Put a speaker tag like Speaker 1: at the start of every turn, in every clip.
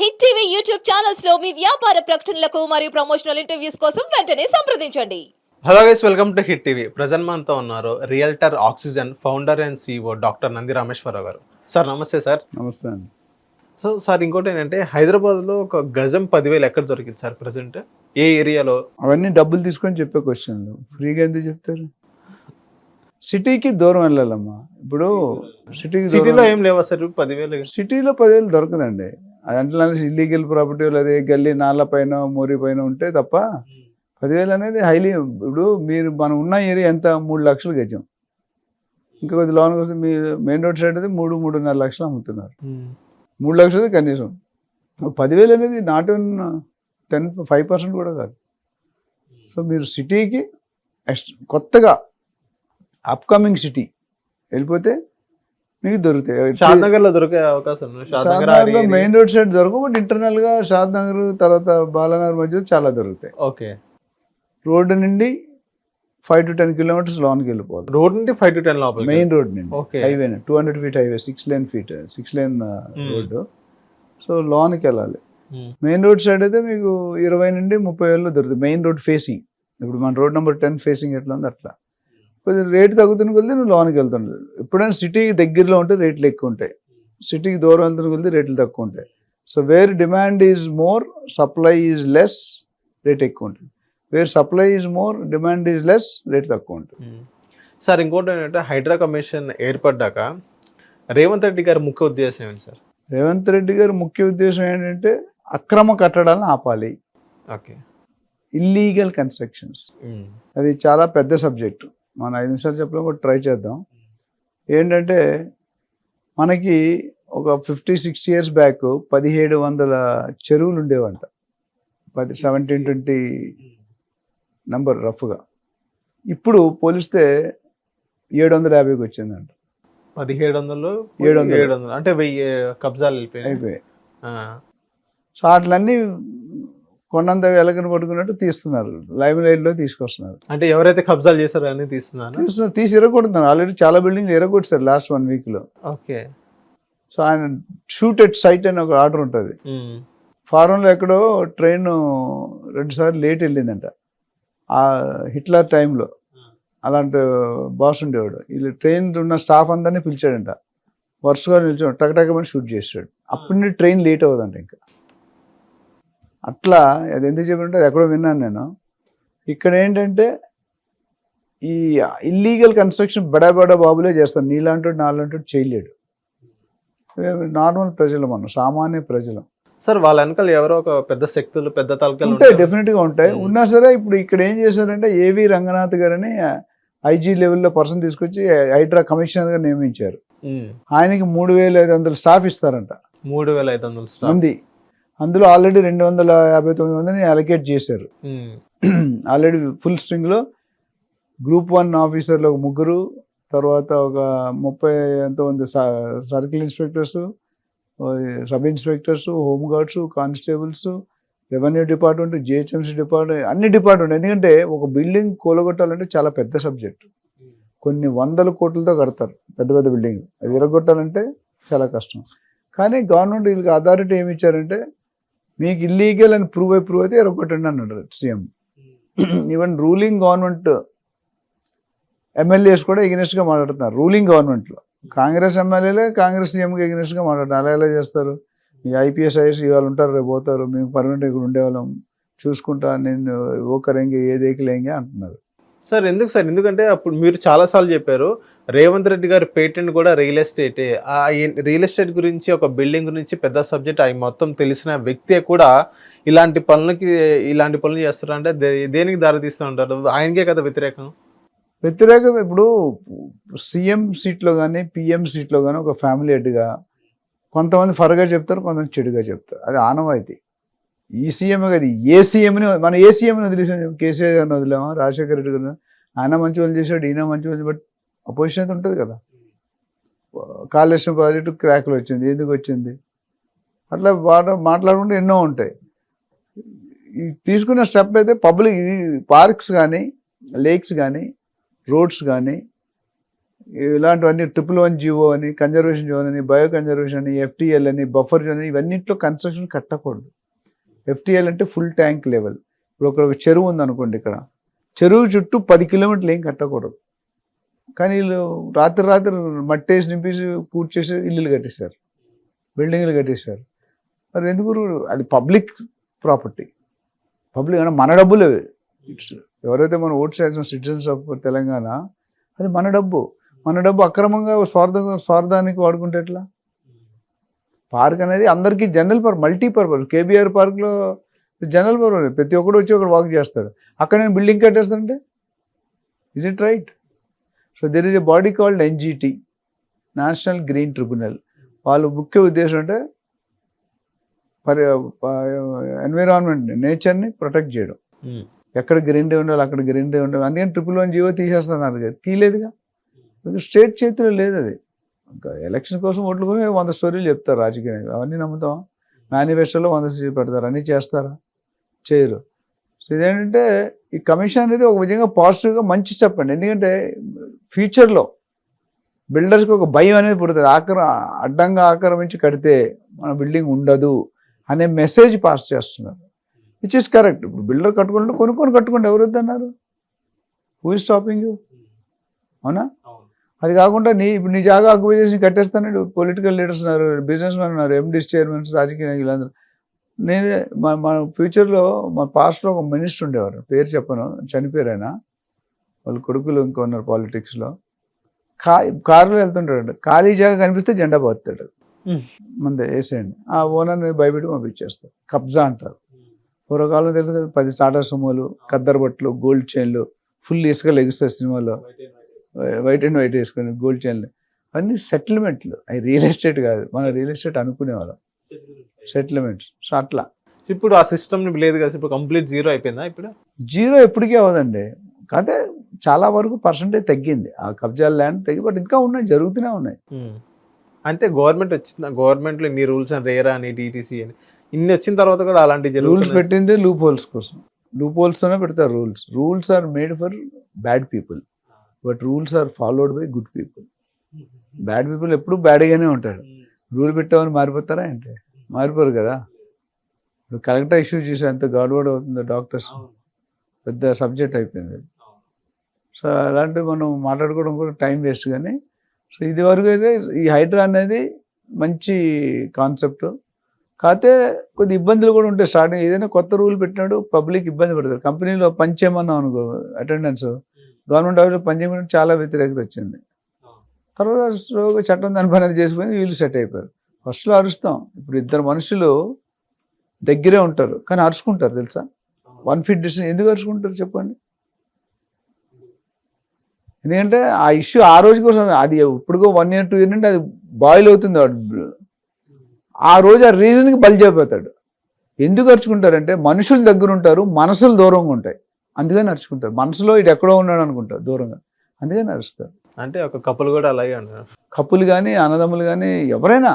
Speaker 1: Hit TV YouTube ఛానల్స్లో మీ వ్యాపార ప్రకటనలకు మరియు ప్రమోషనల్ ఇంటర్వ్యూస్ కోసం వెంటనే సంప్రదించండి.
Speaker 2: Hello guys welcome to hit TV present మనతో ఉన్నారు realtor oxygen founder and CEO doctor Nandi Rameshwararao garu. Sir నమస్తే సార్
Speaker 3: నమస్తే అండి.
Speaker 2: సో సార్ ఇంకోటి ఏంటంటే హైదరాబాద్లో ఒక గజం పదివేలు ఎక్కడ దొరికింది సార్ ప్రజెంట్ ఏ ఏరియాలో?
Speaker 3: అవన్నీ డబ్బులు తీసుకొని చెప్పే క్వశ్చన్లు ఫ్రీగా ఎందుకు చెప్తారు? సిటీకి దూరం వెళ్ళాలమ్మా. ఇప్పుడు సిటీకి
Speaker 2: సిటీలో ఏం లేవా సార్ పదివేలు.
Speaker 3: సిటీలో పదివేలు దొరకదండి. అదంటే ఇల్లీగల్ ప్రాపర్టీ లేదా గల్లీ నాళ్ళ పైన మోరీ పైన ఉంటే తప్ప పదివేలు అనేది హైలీ ఇప్పుడు మీరు మనం ఉన్న ఏరియా ఎంత? మూడు లక్షలు గజం. ఇంకా కొద్ది లోన్ కోసం మీ మెయిన్ రోడ్ సైడ్ అయితే మూడు మూడున్నర లక్షలు అమ్ముతున్నారు. మూడు లక్షలు కనీసం. పదివేలు అనేది not in ten five percent కూడా కాదు. సో మీరు సిటీకి ఎక్స్- కొత్తగా అప్కమింగ్ సిటీ వెళ్ళిపోతే మీకు దొరుకుతాయి.
Speaker 2: షాద్ నగర్లో దొరికే అవకాశం Shadnagar
Speaker 3: Nagar main road side దొరకవు బట్ ఇంటర్నల్గా షాద్ నగర్ తర్వాత బాలానగర్ మధ్య చాలా దొరుకుతాయి.
Speaker 2: ఓకే.
Speaker 3: రోడ్డు నుండి ఫైవ్ టు టెన్ కిలోమీటర్స్ లోన్కి వెళ్ళిపోవాలి.
Speaker 2: రోడ్ నుండి ఫైవ్ టు టెన్ లోపల
Speaker 3: మెయిన్ రోడ్ నుండి. Highway two hundred feet highway six lane feet six lane
Speaker 2: Hmm.
Speaker 3: Road. So లోన్కి వెళ్ళాలి. మెయిన్ రోడ్ సైడ్ అయితే మీకు ఇరవై నుండి ముప్పై వేలలో దొరుకుతుంది మెయిన్ రోడ్ ఫేసింగ్ ఇప్పుడు మన రోడ్ నెంబర్ టెన్ ఫేసింగ్ ఎట్లా ఉంది అట్లా. కొద్దిగా రేట్ తగ్గుతున్న కొద్ది నువ్వు లోన్కి వెళ్తుండదు. ఎప్పుడైనా సిటీకి దగ్గరలో ఉంటే రేట్లు ఎక్కువ ఉంటాయి సిటీకి దూరం వెళ్తున్న కొద్ది రేట్లు తక్కువ ఉంటాయి. So where demand is more supply is less rate ఎక్కువ ఉంటుంది. Where supply is more demand is less rate తక్కువ ఉంటుంది.
Speaker 2: సార్ ఇంకోటి ఏంటంటే హైడ్రా కమిషన్ ఏర్పడ్డాక రేవంత్ రెడ్డి గారి ముఖ్య ఉద్దేశం ఏంటి సార్?
Speaker 3: రేవంత్ రెడ్డి గారి ముఖ్య ఉద్దేశం ఏంటంటే అక్రమ కట్టడాలను ఆపాలి.
Speaker 2: ఓకే.
Speaker 3: ఇల్లీగల్ కన్స్ట్రక్షన్స్ అది చాలా పెద్ద సబ్జెక్ట్. మనం ఐదు నిమిషాలు చెప్పడం కూడా ట్రై చేద్దాం. ఏంటంటే మనకి ఒక ఫిఫ్టీ సిక్స్టీ ఇయర్స్ బ్యాక్ పదిహేడు వందల చెరువులు ఉండేవంట. పది సెవెంటీన్ ట్వంటీ నంబర్ రఫ్గా ఇప్పుడు పోలిస్తే ఏడు వందల యాభైకి వచ్చిందంట.
Speaker 2: పదిహేడు వందలు
Speaker 3: ఏడు వందలు.
Speaker 2: ఏడు వందలు. అంటే వెయ్యి కబ్జాలు వెళ్ళిపోయాయి
Speaker 3: అయిపోయాయి. సో వాటిలన్నీ కొండంత వెలకని పట్టుకున్నట్టు తీస్తున్నారు. లైవ్ లైట్లో తీసుకొస్తున్నారు.
Speaker 2: అంటే ఎవరైతే కబ్జాలు చేశారో అన్ని తీస్తున్నాను
Speaker 3: తీస్తున్నారు. తీసి ఎరగొడుతున్నారు ఆల్రెడీ చాలా బిల్డింగ్లు ఎరగొట్టారు లాస్ట్ వన్ వీక్లో.
Speaker 2: ఓకే.
Speaker 3: సో ఆయన షూట్ ఎట్ సైట్ అని ఒక ఆర్డర్ ఉంటుంది. ఫారెన్లో ఎక్కడో ట్రైన్ రెండు సార్లు లేట్ వెళ్ళిందంట. ఆ హిట్లర్ టైంలో. అలాంటి బాస్ ఉండేవాడు. వీళ్ళు ట్రైన్ ఉన్న స్టాఫ్ అందరినీ పిలిచాడంట. వరుసగా నిల్చోడు టకటకమని షూట్ చేసాడు అప్పటి నుండి ట్రైన్ లేట్ అవ్వదంట ఇంకా. అట్లా అది ఎందుకు చెప్పినట్టు అది ఎక్కడో విన్నాను నేను. ఇక్కడ ఏంటంటే ఈ ఇల్లీగల్ కన్స్ట్రక్షన్ బడా బడా బాబులే చేస్తారు. నీలాంటి నాలాంటి చేయలేడు. నార్మల్ ప్రజలు మనం సామాన్య ప్రజలు.
Speaker 2: సార్ వాళ్ళ వెనకాల ఎవరో ఒక పెద్ద శక్తులు పెద్ద తలకాయలు
Speaker 3: ఉంటాయి
Speaker 2: ఉంటాయి.
Speaker 3: డెఫినెట్గా ఉంటాయి. ఉన్నా సరే ఇప్పుడు ఇక్కడ ఏం చేశారంటే ఏవి రంగనాథ్ గారని ఐజీ లెవెల్లో పర్సన్ తీసుకొచ్చి హైడ్రా కమిషనర్గా నియమించారు ఆయనకి మూడు వేల ఐదు వందల స్టాఫ్ ఇస్తారంట.
Speaker 2: మూడు వేల ఐదు వందలు
Speaker 3: మంది. అందులో ఆల్రెడీ రెండు వందల యాభై తొమ్మిది మందిని అలొకేట్ చేశారు. ఆల్రెడీ ఫుల్ స్ట్రింగ్లో గ్రూప్ వన్ ఆఫీసర్లు ఒక ముగ్గురు తర్వాత ఒక ముప్పై ఎంతమంది circle inspectors sub inspectors home guards constables revenue department GHMC department అన్ని డిపార్ట్మెంట్ ఎందుకంటే ఒక బిల్డింగ్ కూలగొట్టాలంటే చాలా పెద్ద సబ్జెక్ట్ కొన్ని వందల కోట్లతో కడతారు పెద్ద పెద్ద బిల్డింగ్ అది విరగొట్టాలంటే చాలా కష్టం. కానీ గవర్నమెంట్ వీళ్ళకి అథారిటీ ఏమి ఇచ్చారంటే మీకు ఇల్లీగల్ అని ప్రూవ్ అయి ప్రూవ్ అయితే ఎరగొట్టండి అన్నాడు CM. Even ruling government MLAs కూడా ఎగ్నెస్ట్గా మాట్లాడుతున్నారు. రూలింగ్ గవర్నమెంట్లో కాంగ్రెస్ ఎమ్మెల్యేలే కాంగ్రెస్ సీఎం కి ఎగ్నెస్ట్గా మాట్లాడుతున్నారు. అలా ఎలా చేస్తారు? ఈ ఐపీఎస్ ఐఎస్ ఇవాళ ఉంటారు రేపు పోతారు. మేము పర్మనెంట్ ఇక్కడ ఉండేవాళ్ళం. చూసుకుంటా నేను ఓ కరెంగే ఏ దేకిలేంగే అంటున్నారు.
Speaker 2: సార్ ఎందుకు సార్? ఎందుకంటే అప్పుడు మీరు చాలాసార్లు చెప్పారు రేవంత్ రెడ్డి గారి పేటెంట్ కూడా రియల్ ఎస్టేటే. ఆ రియల్ ఎస్టేట్ గురించి ఒక బిల్డింగ్ గురించి పెద్ద సబ్జెక్ట్ అవి మొత్తం తెలిసిన వ్యక్తే కూడా ఇలాంటి పనులకి ఇలాంటి పనులు చేస్తారంటే దే- దేనికి దారితీస్తూ ఉంటారు ఆయనకే కదా వ్యతిరేకం?
Speaker 3: వ్యతిరేకత ఇప్పుడు సీఎం సీట్లో కానీ పిఎం సీట్లో కానీ ఒక ఫ్యామిలీ హెడ్గా కొంతమంది ఫర్గా చెప్తారు కొంతమంది చెడుగా చెప్తారు. అది ఆనవాయితీ. ఈ సీఎం కాదు ఏ సీఎంని మనం ఏ సీఎంని వదిలేసాం కేసీఆర్ గారిని వదిలేమా? రాజశేఖర రెడ్డి గారిని? ఆయన మంచి వాళ్ళు చేశాడు ఈయన మంచి వాళ్ళు బట్ అపోజిషన్ అయితే ఉంటుంది కదా. కాళేశ్వరం ప్రాజెక్టు క్రాక్లు వచ్చింది. ఎందుకు వచ్చింది? అట్లా వాట మాట్లాడుకుంటే ఎన్నో ఉంటాయి. తీసుకున్న స్టెప్ అయితే పబ్లిక్ పార్క్స్ కానీ లేక్స్ కానీ రోడ్స్ కానీ ఇలాంటివన్నీ ట్రిపుల్ వన్ జీవో అని కన్జర్వేషన్ జోన్ అని బయో కన్జర్వేషన్ అని ఎఫ్టీఎల్ అని బఫర్ జోన్ అని ఇవన్నిట్లో కన్స్ట్రక్షన్ కట్టకూడదు. ఎఫ్టీఎల్ అంటే ఫుల్ ట్యాంక్ లెవెల్. ఇప్పుడు ఒక చెరువు ఉందనుకోండి ఇక్కడ. చెరువు చుట్టూ పది కిలోమీటర్లు ఏం కట్టకూడదు. కానీ వీళ్ళు రాత్రి రాత్రి మట్టేసి నింపేసి పూర్తి చేసి ఇల్లులు కట్టేశారు. బిల్డింగ్లు కట్టేశారు. మరి ఎందుకు అది పబ్లిక్ ప్రాపర్టీ. పబ్లిక్ అంటే మన డబ్బులు. ఇట్స్ ఎవరైతే మనం ఓట్స్ వేసిన సిటిజన్స్ ఆఫ్ తెలంగాణ అది మన డబ్బు. మన డబ్బు అక్రమంగా స్వార్థ స్వార్థానికి వాడుకుంటే ఎట్లా? పార్క్ అనేది అందరికీ general purpose multi purpose. KBR పార్క్లో జనరల్ పర్పస్. ప్రతి ఒక్కడు వచ్చి ఒకడు వాక్ చేస్తాడు. అక్కడ నేను building కట్టేస్తానంటే? Is it right so there is a body called NGT national green tribunal వాళ్ళ ముఖ్య ఉద్దేశం అంటే పరి ఎన్విరాన్మెంట్ నేచర్ని ప్రొటెక్ట్ చేయడం.
Speaker 2: ఉమ్.
Speaker 3: ఎక్కడ గ్రీనరీ ఉండాలి అక్కడ గ్రీనరీ ఉండాలి. అందుకని ట్రిపుల్ వన్ జీవో తీసేస్తున్నారు కదా. తీయలేదుగా? స్టేట్ చేతిలో లేదు అది. ఎలక్షన్ కోసం ఓట్లు కోసం వంద స్టోరీలు చెప్తారు రాజకీయ అవన్నీ నమ్ముతాం. మేనిఫెస్టోలో వంద స్టోరీలు పెడతారు. అన్నీ చేస్తారా? చేయరు. సో ఇదేంటంటే ఈ కమిషన్ అనేది ఒక విధంగా పాజిటివ్గా మంచి చెప్పండి. ఎందుకంటే ఫ్యూచర్లో బిల్డర్స్కి ఒక భయం అనేది పుడుతుంది. ఆక్ర అడ్డంగా ఆక్రమించి కడితే మన బిల్డింగ్ ఉండదు అనే మెసేజ్ పాస్ చేస్తున్నారు. Which is correct. ఇప్పుడు బిల్డర్ కట్టుకుంటే కొనుక్కొని కట్టుకుంటే ఎవరు వద్దన్నారు? Who is stopping you? అవునా. అది కాకుండా నీ ఇప్పుడు నీ జాగా ఆక్యుపై చేసి కట్టేస్తాను పొలిటికల్ లీడర్స్ ఉన్నారు బిజినెస్ మ్యాన్ ఉన్నారు ఎండీస్ చైర్మన్స్ రాజకీయ నాయకులు అందరూ. నేనే మన మన ఫ్యూచర్లో మా పాస్ట్లో ఒక మినిస్టర్ ఉండేవారు పేరు చెప్పను చనిపోయారు ఆయన. వాళ్ళ కొడుకులు ఇంకా ఉన్నారు పాలిటిక్స్లో కా కారులో వెళ్తుంటాడు ఖాళీ జాగా కనిపిస్తే జెండా పోతాడు. మందే వేసేయండి. ఆ ఓనర్ని భయపెట్టి పంపించేస్తారు కబ్జా అంటారు. పూర్వకాలం తెలుసు కదా పది స్టార్టర్ సుమోలు కద్దరు బట్టలు గోల్డ్ చైన్లు ఫుల్ ఇసుక లెగుస్తాయి సినిమాలో వైట్ అండ్ వైట్ వేసుకొని గోల్డ్ చైన్లు. అవన్నీ సెటిల్మెంట్లు. అవి రియల్ ఎస్టేట్ కాదు. మన రియల్ ఎస్టేట్ అనుకునేవాళ్ళం సెటిల్మెంట్స్ సో అట్లా.
Speaker 2: ఇప్పుడు ఆ సిస్టమ్ లేదు కదా ఇప్పుడు కంప్లీట్ జీరో అయిపోయిందా ఇప్పుడు?
Speaker 3: జీరో ఎప్పటికీ అవ్వదండి. కాకపోతే చాలా వరకు పర్సంటేజ్ తగ్గింది. ఆ కబ్జా ల్యాండ్ తగ్గి బట్ ఇంకా ఉన్నాయి జరుగుతూనే ఉన్నాయి.
Speaker 2: అంటే గవర్నమెంట్ వచ్చింది? గవర్నమెంట్లో ఇన్ని రూల్స్ అని రేరా అని డిటీసీ అని. ఇన్ని వచ్చిన తర్వాత కూడా అలాంటివి
Speaker 3: రూల్స్ పెట్టిందే లూప్ హోల్స్ కోసం. లూప్ హోల్స్తోనే పెడతారు rules. Rules are made for bad people. But rules are followed by good people. Bad people ఎప్పుడు బ్యాడ్గానే ఉంటాడు రూల్ పెట్టామని మారిపోతారా అంటే మారిపోరు కదా. ఇప్పుడు కలెక్టర్ ఇష్యూ చేసి ఎంత గడబడి అవుతుందో డాక్టర్స్. పెద్ద సబ్జెక్ట్ అయిపోయింది. సో అలాంటివి మనం మాట్లాడుకోవడం కూడా టైం వేస్ట్ కానీ సో ఇది వరకు అయితే ఈ హైడ్రా అనేది మంచి కాన్సెప్ట్. కాకపోతే కొద్ది ఇబ్బందులు కూడా ఉంటాయి స్టార్టింగ్ ఏదైనా కొత్త రూల్ పెట్టినాడు పబ్లిక్ ఇబ్బంది పడతారు. కంపెనీలో పని చేయమన్నాం అనుకో అటెండెన్స్. గవర్నమెంట్ ఆఫీస్లో పని చాలా వ్యతిరేకత వచ్చింది. తర్వాత స్లోగా చట్టం దాని పని అది చేసుకుని వీళ్ళు సెట్ అయిపోయారు. ఫస్ట్లో అరుస్తాం. ఇప్పుడు ఇద్దరు మనుషులు దగ్గరే ఉంటారు. కానీ అరుచుకుంటారు తెలుసా? వన్ ఫీట్ డిస్టెన్స్ ఎందుకు అరుచుకుంటారు చెప్పండి? ఎందుకంటే ఆ ఇష్యూ ఆ రోజు కోసం అది ఇప్పుడుకో వన్ ఇయర్ టూ ఇయర్ నుండి అది బాయిల్ అవుతుంది వాడు. ఆ రోజు ఆ రీజన్కి బలి చేయబోతాడు ఎందుకు అరుచుకుంటారంటే మనుషులు దగ్గర ఉంటారు మనసులు దూరంగా ఉంటాయి. అందుకని అరుచుకుంటారు మనసులో ఇటు ఎక్కడో ఉన్నాడు అనుకుంటారు దూరంగా. అందుకని అరుస్తారు
Speaker 2: అంటే ఒక కపుల్ కూడా అలాగే ఉన్నారు
Speaker 3: కప్పులు కానీ అన్నదమ్ములు కానీ ఎవరైనా.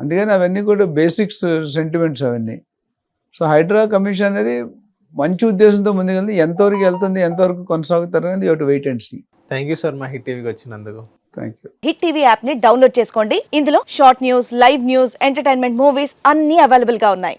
Speaker 3: అందుకని అవన్నీ కూడా బేసిక్స్ సెంటిమెంట్స్ అవన్నీ. సో హైడ్రా కమిషన్ అనేది మంచి ఉద్దేశంతో ముందుకెళ్తే ఎంతవరకు వెళ్తుంది ఎంతవరకు కొనసాగుతారు అనేది ఒకటి wait and see
Speaker 2: thank you sir మా హిట్ టీవీకి వచ్చినందుకు.
Speaker 3: థ్యాంక్ యూ
Speaker 4: హిట్ టీవీ యాప్ని డౌన్లోడ్ చేసుకోండి. ఇందులో short news live news entertainment movies అన్ని అవైలబుల్గా ఉన్నాయి.